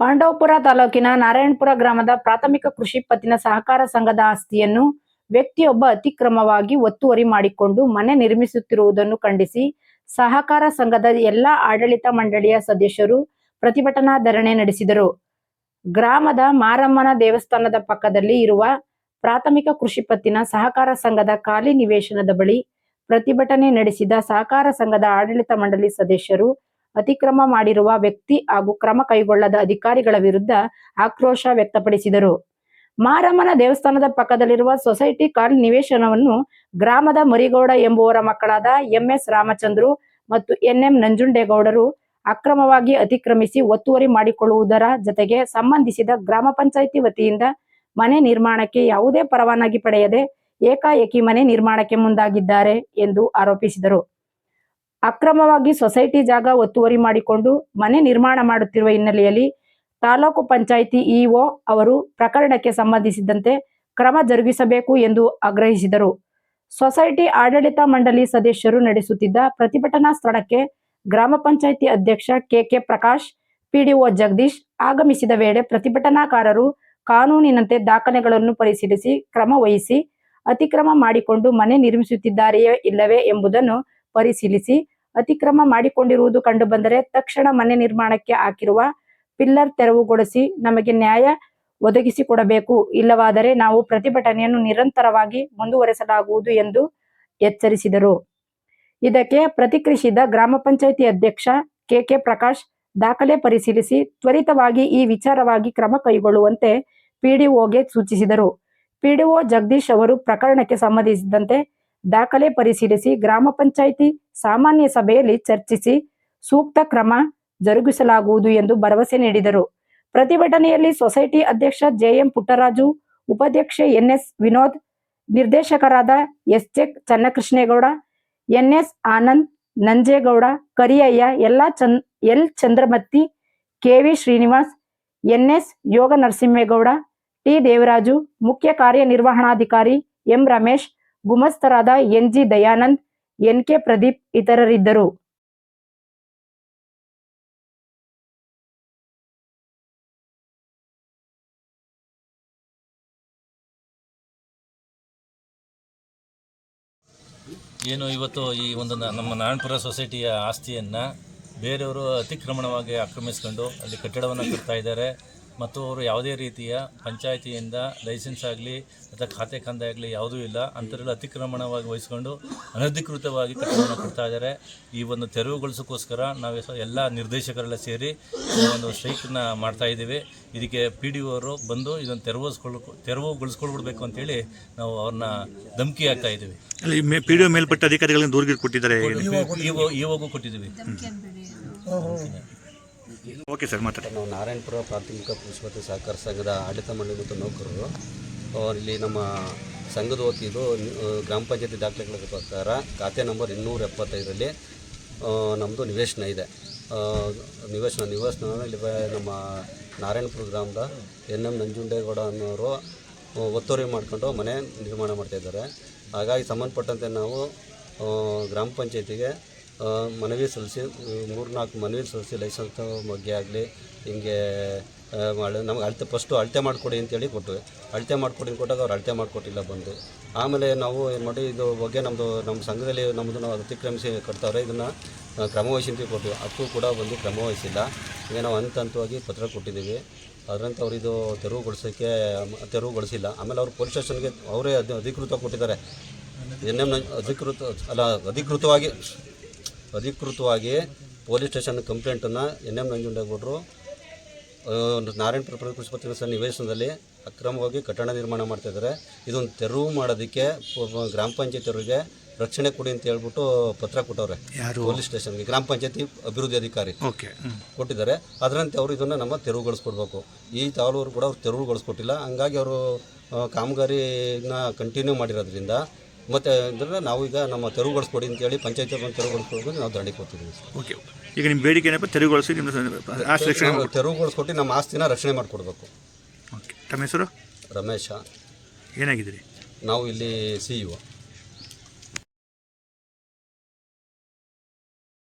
ಪಾಂಡವಪುರ ತಾಲೂಕಿನ ನಾರಾಯಣಪುರ ಗ್ರಾಮದ ಪ್ರಾಥಮಿಕ ಕೃಷಿ ಪತ್ತಿನ ಸಹಕಾರ ಸಂಘದ ಆಸ್ತಿಯನ್ನು ವ್ಯಕ್ತಿಯೊಬ್ಬ ಅತಿಕ್ರಮವಾಗಿ ಒತ್ತುವರಿ ಮಾಡಿಕೊಂಡು ಮನೆ ನಿರ್ಮಿಸುತ್ತಿರುವುದನ್ನು ಖಂಡಿಸಿ ಸಹಕಾರ ಸಂಘದ ಎಲ್ಲಾ ಆಡಳಿತ ಮಂಡಳಿಯ ಸದಸ್ಯರು ಪ್ರತಿಭಟನಾ ಧರಣಿ ನಡೆಸಿದರು. ಗ್ರಾಮದ ಮಾರಮ್ಮನ ದೇವಸ್ಥಾನದ ಪಕ್ಕದಲ್ಲಿ ಇರುವ ಪ್ರಾಥಮಿಕ ಕೃಷಿ ಪತ್ತಿನ ಸಹಕಾರ ಸಂಘದ ಖಾಲಿ ನಿವೇಶನದ ಬಳಿ ಪ್ರತಿಭಟನೆ ನಡೆಸಿದ ಸಹಕಾರ ಸಂಘದ ಆಡಳಿತ ಮಂಡಳಿ ಸದಸ್ಯರು ಅತಿಕ್ರಮ ಮಾಡಿರುವ ವ್ಯಕ್ತಿ ಹಾಗೂ ಕ್ರಮ ಕೈಗೊಳ್ಳದ ಅಧಿಕಾರಿಗಳ ವಿರುದ್ಧ ಆಕ್ರೋಶ ವ್ಯಕ್ತಪಡಿಸಿದರು. ಮಾರಮ್ಮನ ದೇವಸ್ಥಾನದ ಪಕ್ಕದಲ್ಲಿರುವ ಸೊಸೈಟಿ ಕಾಲ್ ನಿವೇಶನವನ್ನು ಗ್ರಾಮದ ಮರಿಗೌಡ ಎಂಬುವರ ಮಕ್ಕಳಾದ ಎಂಎಸ್ ರಾಮಚಂದ್ರು ಮತ್ತು ಎನ್ಎಂ ನಂಜುಂಡೇಗೌಡರು ಅಕ್ರಮವಾಗಿ ಅತಿಕ್ರಮಿಸಿ ಒತ್ತುವರಿ ಮಾಡಿಕೊಳ್ಳುವುದರ ಜತೆಗೆ ಸಂಬಂಧಿಸಿದ ಗ್ರಾಮ ಪಂಚಾಯಿತಿ ವತಿಯಿಂದ ಮನೆ ನಿರ್ಮಾಣಕ್ಕೆ ಯಾವುದೇ ಪರವಾನಗಿ ಪಡೆಯದೆ ಏಕಾಏಕಿ ಮನೆ ನಿರ್ಮಾಣಕ್ಕೆ ಮುಂದಾಗಿದ್ದಾರೆ ಎಂದು ಆರೋಪಿಸಿದರು. ಅಕ್ರಮವಾಗಿ ಸೊಸೈಟಿ ಜಾಗ ಒತ್ತುವರಿ ಮಾಡಿಕೊಂಡು ಮನೆ ನಿರ್ಮಾಣ ಮಾಡುತ್ತಿರುವ ಹಿನ್ನೆಲೆಯಲ್ಲಿ ತಾಲೂಕು ಪಂಚಾಯಿತಿ ಇಒ ಅವರು ಪ್ರಕರಣಕ್ಕೆ ಸಂಬಂಧಿಸಿದಂತೆ ಕ್ರಮ ಜರುಗಿಸಬೇಕು ಎಂದು ಆಗ್ರಹಿಸಿದರು. ಸೊಸೈಟಿ ಆಡಳಿತ ಮಂಡಳಿ ಸದಸ್ಯರು ನಡೆಸುತ್ತಿದ್ದ ಪ್ರತಿಭಟನಾ ಸ್ಥಳಕ್ಕೆ ಗ್ರಾಮ ಪಂಚಾಯಿತಿ ಅಧ್ಯಕ್ಷ ಕೆಕೆ ಪ್ರಕಾಶ್, ಪಿಡಿಒ ಜಗದೀಶ್ ಆಗಮಿಸಿದ ವೇಳೆ ಪ್ರತಿಭಟನಾಕಾರರು ಕಾನೂನಿನಂತೆ ದಾಖಲೆಗಳನ್ನು ಪರಿಶೀಲಿಸಿ ಕ್ರಮ ವಹಿಸಿ ಅತಿಕ್ರಮ ಮಾಡಿಕೊಂಡು ಮನೆ ನಿರ್ಮಿಸುತ್ತಿದ್ದಾರೆಯೇ ಇಲ್ಲವೇ ಎಂಬುದನ್ನು ಪರಿಶೀಲಿಸಿ ಅತಿಕ್ರಮ ಮಾಡಿಕೊಂಡಿರುವುದು ಕಂಡುಬಂದರೆ ತಕ್ಷಣ ಮನೆ ನಿರ್ಮಾಣಕ್ಕೆ ಹಾಕಿರುವ ಪಿಲ್ಲರ್ ತೆರವುಗೊಳಿಸಿ ನಮಗೆ ನ್ಯಾಯ ಒದಗಿಸಿಕೊಡಬೇಕು. ಇಲ್ಲವಾದರೆ ನಾವು ಪ್ರತಿಭಟನೆಯನ್ನು ನಿರಂತರವಾಗಿ ಮುಂದುವರೆಸಲಾಗುವುದು ಎಂದು ಎಚ್ಚರಿಸಿದರು. ಇದಕ್ಕೆ ಪ್ರತಿಕ್ರಿಯಿಸಿದ ಗ್ರಾಮ ಪಂಚಾಯಿತಿ ಅಧ್ಯಕ್ಷ ಕೆಕೆ ಪ್ರಕಾಶ್, ದಾಖಲೆ ಪರಿಶೀಲಿಸಿ ತ್ವರಿತವಾಗಿ ಈ ವಿಚಾರವಾಗಿ ಕ್ರಮ ಕೈಗೊಳ್ಳುವಂತೆ ಪಿಡಿಒಗೆ ಸೂಚಿಸಿದರು. ಪಿಡಿಒ ಜಗದೀಶ್ ಅವರು ಪ್ರಕರಣಕ್ಕೆ ಸಂಬಂಧಿಸಿದಂತೆ ದಾಖಲೆ ಪರಿಶೀಲಿಸಿ ಗ್ರಾಮ ಪಂಚಾಯಿತಿ ಸಾಮಾನ್ಯ ಸಭೆಯಲ್ಲಿ ಚರ್ಚಿಸಿ ಸೂಕ್ತ ಕ್ರಮ ಜರುಗಿಸಲಾಗುವುದು ಎಂದು ಭರವಸೆ ನೀಡಿದರು. ಪ್ರತಿಭಟನೆಯಲ್ಲಿ ಸೊಸೈಟಿ ಅಧ್ಯಕ್ಷ ಜೆಎಂ ಪುಟ್ಟರಾಜು, ಉಪಾಧ್ಯಕ್ಷೆ ಎನ್ಎಸ್ ವಿನೋದ್, ನಿರ್ದೇಶಕರಾದ ಎಸ್ ಜೆಕ್ ಚನ್ನಕೃಷ್ಣೇಗೌಡ, ಎನ್ಎಸ್ ಆನಂದ್ ನಂಜೇಗೌಡ, ಕರಿಯಯ್ಯ ಎಲ್ಲ ಚನ್ L Chandramathi KV Srinivas, NS Yoga Narasimhegowda, T Devaraju, ಮುಖ್ಯ ಕಾರ್ಯನಿರ್ವಹಣಾಧಿಕಾರಿ M Ramesh ಗುಮಸ್ತರಾದ N G Dayanand, N K Pradeep ಇತರರಿದ್ದರು. ಏನು ಇವತ್ತು ಈ ಒಂದು ನಮ್ಮ ನಾರಾಯಣಪುರ ಸೊಸೈಟಿಯ ಆಸ್ತಿಯನ್ನು ಬೇರೆಯವರು ಅತಿಕ್ರಮಣವಾಗಿ ಆಕ್ರಮಿಸ್ಕೊಂಡು ಅಲ್ಲಿ ಕಟ್ಟಡವನ್ನು ಕಟ್ತಾ ಇದ್ದಾರೆ. ಮತ್ತು ಅವರು ಯಾವುದೇ ರೀತಿಯ ಪಂಚಾಯಿತಿಯಿಂದ ಲೈಸೆನ್ಸ್ ಆಗಲಿ ಅಥವಾ ಖಾತೆ ಕಂದ ಆಗಲಿ ಯಾವುದೂ ಇಲ್ಲ. ಅಂಥದ್ರಲ್ಲಿ ಅತಿಕ್ರಮಣವಾಗಿ ವಹಿಸ್ಕೊಂಡು ಅನಧಿಕೃತವಾಗಿ ಕಟ್ಟಡವನ್ನು ಕೊಡ್ತಾ ಇದ್ದಾರೆ. ಈ ಒಂದು ತೆರವುಗೊಳಿಸೋಕ್ಕೋಸ್ಕರ ನಾವು ಸ- ಎಲ್ಲ ನಿರ್ದೇಶಕರೆಲ್ಲ ಸೇರಿ ಒಂದು ಸ್ಟ್ರೈಕ್ನ ಮಾಡ್ತಾ ಇದ್ದೀವಿ. ಇದಕ್ಕೆ ಪಿ ಡಿ ಅವರು ಬಂದು ಇದನ್ನು ತೆರವುಗೊಳಿಸ್ಕೊಳ್ ತೆರವುಗೊಳಿಸ್ಕೊಳ್ಬಿಡ್ಬೇಕು ಅಂತೇಳಿ ನಾವು ಅವ್ರನ್ನ ಧಮಕಿ ಆಗ್ತಾ ಇದ್ದೀವಿ. ಅಲ್ಲಿ ಪಿ ಡಿ ಮೇಲ್ಪಟ್ಟ ಅಧಿಕಾರಿಗಳನ್ನು ದೂರಿಗೆ ಕೊಟ್ಟಿದ್ದಾರೆ ಇವಾಗೂ ಕೊಟ್ಟಿದ್ದೀವಿ. ಓಕೆ ಸರ್ ಮಾತಾಡಿ. ನಾವು ನಾರಾಯಣಪುರ ಪ್ರಾಥಮಿಕ ಕೃಷಿ ಸಹಕಾರ ಸಂಘದ ಆಡಳಿತ ಮಂಡಳಿ ಮತ್ತು ನೌಕರರು. ಇಲ್ಲಿ ನಮ್ಮ ಸಂಘದ ವತಿದು ಗ್ರಾಮ ಪಂಚಾಯತಿ ದಾಖಲೆಗಳ ಪ್ರಕಾರ ಖಾತೆ ನಂಬರ್ ಇನ್ನೂರ ಎಪ್ಪತ್ತೈದರಲ್ಲಿ ನಮ್ಮದು ನಿವೇಶನ ಇದೆ. ನಿವೇಶನ ನಿವೇಶನ ಇಲ್ಲಿ ನಮ್ಮ ನಾರಾಯಣಪುರ ಗ್ರಾಮದ ಎನ್ ಎಂ ನಂಜುಂಡೇಗೌಡ ಅನ್ನೋರು ಒತ್ತುವರಿ ಮಾಡ್ಕೊಂಡು ಮನೆ ನಿರ್ಮಾಣ ಮಾಡ್ತಾಯಿದ್ದಾರೆ ಹಾಗಾಗಿ ಸಂಬಂಧಪಟ್ಟಂತೆ ನಾವು ಗ್ರಾಮ ಪಂಚಾಯತಿಗೆ ಮನವಿ ಸಲ್ಲಿಸಿ ಮೂರ್ನಾಲ್ಕು ಮನವಿ ಸಲ್ಲಿಸಿ ಲೈಸೆನ್ಸ್ ಬಗ್ಗೆ ಆಗಲಿ, ಹಿಂಗೆ ಮಾಡಿ, ನಮ್ಗೆ ಅಳತೆ ಫಸ್ಟು ಅಳತೆ ಮಾಡಿಕೊಡಿ ಅಂತೇಳಿ ಕೊಟ್ಟು ಅಳತೆ ಮಾಡಿಕೊಡಿ ಕೊಟ್ಟಾಗ ಅವ್ರು ಅಳತೆ ಮಾಡಿಕೊಟ್ಟಿಲ್ಲ ಬಂದು. ಆಮೇಲೆ ನಾವು ಏನು ಮಾಡಿ, ಇದು ಬಗ್ಗೆ ನಮ್ಮದು ನಮ್ಮ ಸಂಘದಲ್ಲಿ ನಮ್ಮದು ನಾವು ಅತಿಕ್ರಮಿಸಿ ಕೊಡ್ತಾವ್ರೆ ಇದನ್ನು ಕ್ರಮವಹಿಸಿ ವಹಿಸಿ ಕೊಟ್ವಿ ಅದಕ್ಕೂ ಕೂಡ ಬಂದು ಕ್ರಮವಹಿಸಿಲ್ಲ. ಈಗ ನಾವು ಹಂತ ಹಂತವಾಗಿ ಪತ್ರ ಕೊಟ್ಟಿದ್ದೀವಿ. ಅದರಂತೆ ಅವ್ರು ಇದು ತೆರವುಗೊಳಿಸೋಕ್ಕೆ, ತೆರವುಗೊಳಿಸಿಲ್ಲ. ಆಮೇಲೆ ಅವರು ಪೊಲೀಸ್ ಸ್ಟೇಷನ್ಗೆ, ಅವರೇ ಅಧಿಕೃತ ಕೊಟ್ಟಿದ್ದಾರೆ. ಎನ್ ಎಂ ಅಧಿಕೃತ, ಅಲ್ಲ, ಅಧಿಕೃತವಾಗಿ ಅಧಿಕೃತವಾಗಿ ಪೊಲೀಸ್ ಸ್ಟೇಷನ್ ಕಂಪ್ಲೇಂಟನ್ನು ಎನ್ ಎಂ ನಂಜುಂಡೇಗೌಡರು ನಾರಾಯಣಪುರ ಕೃಷಿ ಪತ್ರಿಕೆ ನಿವೇಶನದಲ್ಲಿ ಅಕ್ರಮವಾಗಿ ಕಟ್ಟಡ ನಿರ್ಮಾಣ ಮಾಡ್ತಾಯಿದ್ದಾರೆ ಇದೊಂದು ತೆರವು ಮಾಡೋದಕ್ಕೆ ಗ್ರಾಮ ಪಂಚಾಯತಿಯವರಿಗೆ ರಕ್ಷಣೆ ಕೊಡಿ ಅಂತ ಹೇಳ್ಬಿಟ್ಟು ಪತ್ರ ಕೊಟ್ಟವ್ರೆ. ಪೊಲೀಸ್ ಸ್ಟೇಷನ್ಗೆ ಗ್ರಾಮ ಪಂಚಾಯತಿ ಅಭಿವೃದ್ಧಿ ಅಧಿಕಾರಿ. ಓಕೆ. ಕೊಟ್ಟಿದ್ದಾರೆ. ಅದರಂತೆ ಅವರು ಇದನ್ನು ನಮ್ಮ ತೆರವುಗೊಳಿಸ್ಕೊಡ್ಬೇಕು. ಈ ತಾಲೂರು ಕೂಡ ಅವ್ರು ತೆರವುಗೊಳಿಸ್ಕೊಟ್ಟಿಲ್ಲ. ಹಂಗಾಗಿ ಅವರು ಕಾಮಗಾರಿನ ಕಂಟಿನ್ಯೂ ಮಾಡಿರೋದ್ರಿಂದ ಮತ್ತು ಅಂದ್ರೆ ನಾವು ಈಗ ನಮ್ಮ ತೆರವುಗೊಳಿಸ್ಕೊಡಿ ಅಂತೇಳಿ ಪಂಚಾಯತ್ ಬಂದು ತೆರವುಗೊಳಿಸ್ಕೊಂಡು ನಾವು ದಂಡಿಗೆ ಕೊಡ್ತಿದ್ದೀವಿ ಓಕೆ ಈಗ ನಿಮ್ಮ ಬೇಡಿಕೆ ಏನಪ್ಪ? ತೆರವುಗೊಳಿಸಿ ನಿಮ್ಮ ಆಸ್ತಿ ರಕ್ಷಣೆ ನಾವು ತೆರವುಗೊಳಿಸ್ಕೊಟ್ಟು ನಮ್ಮ ಆಸ್ತಿನ ರಕ್ಷಣೆ ಮಾಡಿಕೊಡ್ಬೇಕು. ಓಕೆ. ತಮ್ಮ ಹೆಸರು? ರಮೇಶ. ಏನಾಗಿದ್ದೀರಿ? ನಾವು ಇಲ್ಲಿ ಸಿ